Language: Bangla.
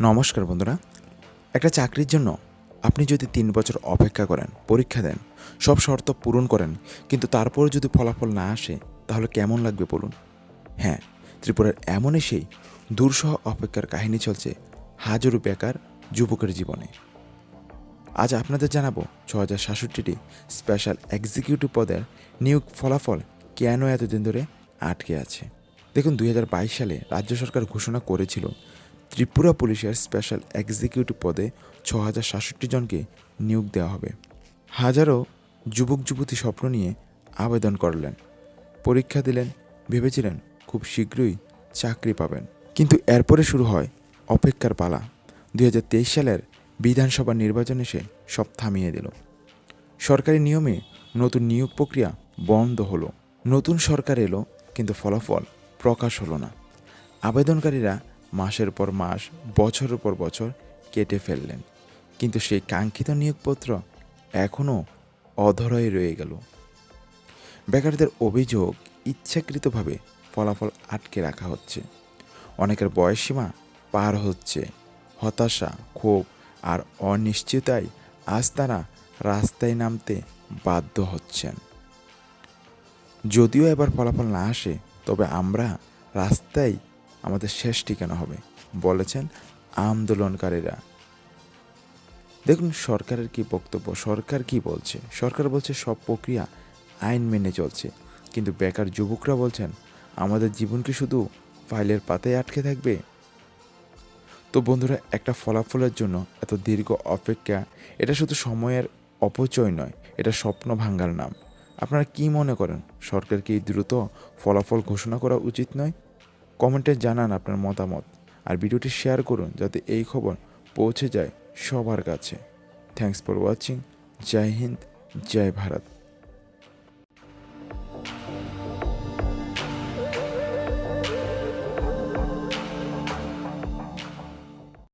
নমস্কার বন্ধুরা। একটা চাকরির জন্য আপনি যদি তিন বছর অপেক্ষা করেন, পরীক্ষা দেন, সব শর্ত পূরণ করেন, কিন্তু তারপরও যদি ফলাফল না আসে, তাহলে কেমন লাগবে বলুন? হ্যাঁ ত্রিপুরার এমনই সেই দূরসহ অপেক্ষার কাহিনী চলছে হাজারো বেকার যুবকের জীবনে। আজ আপনাদের জানাব ছ হাজার সাতষট্টিটি স্পেশাল এক্সিকিউটিভ পদের নিয়োগ ফলাফল কেন এতদিন ধরে আটকে আছে। দেখুন, দুই হাজার বাইশ সালে রাজ্য সরকার ঘোষণা করেছিল ত্রিপুরা পুলিশের স্পেশাল এক্সিকিউটিভ পদে ছ হাজার সাতষট্টি জনকে নিয়োগ দেওয়া হবে। হাজারো যুবক যুবতী স্বপ্ন নিয়ে আবেদন করলেন। পরীক্ষা দিলেন, ভেবেছিলেন খুব শীঘ্রই চাকরি পাবেন। কিন্তু এরপরে শুরু হয় অপেক্ষার পালা। দু হাজার তেইশ সালের বিধানসভা নির্বাচন এসে সব থামিয়ে দিল। সরকারি নিয়মে নতুন নিয়োগ প্রক্রিয়া বন্ধ হলো। নতুন সরকার এলো, কিন্তু ফলাফল প্রকাশ হলো না। আবেদনকারীরা মাসের পর মাস, বছরের পর বছর কেটে ফেললেন। কিন্তু সেই কাঙ্ক্ষিত নিয়োগপত্র এখনও অধরয়ে রয়ে গেল। বেকারদের অভিযোগ ইচ্ছাকৃতভাবে ফলাফল আটকে রাখা হচ্ছে। অনেকের বয়সসীমা পার হচ্ছে। হতাশা, ক্ষোভ আর অনিশ্চয়তায় আজ তারা রাস্তায় নামতে বাধ্য হচ্ছেন। যদিও এবার ফলাফল না আসে, তবে আমরা রাস্তায় আমাদের শেষ ঠিকানা হবে, বলেছেন আন্দোলনকারীরা। দেখুন, সরকারের কি বক্তব্য, সরকার কি বলছে? সরকার বলছে সব প্রক্রিয়া আইন মেনে চলছে, কিন্তু বেকার যুবকরা বলছেন, আমাদের জীবন কি শুধু ফাইলের পাতায় আটকে থাকবে? তো বন্ধুরা, একটা ফলাফলের জন্য এত দীর্ঘ অপেক্ষা, এটা শুধু সময়ের অপচয় নয়, এটা স্বপ্ন ভাঙ্গার নাম। আপনারা কি মনে করেন, সরকার কি দ্রুত ফলাফল ঘোষণা করা উচিত নয়? কমেন্টে জানান আপনার মতামত আর ভিডিওটি শেয়ার করুন যাতে এই খবর পৌঁছে যায় সবার কাছে। থ্যাংকস ফর ওয়াচিং জয় হিন্দ জয় ভারত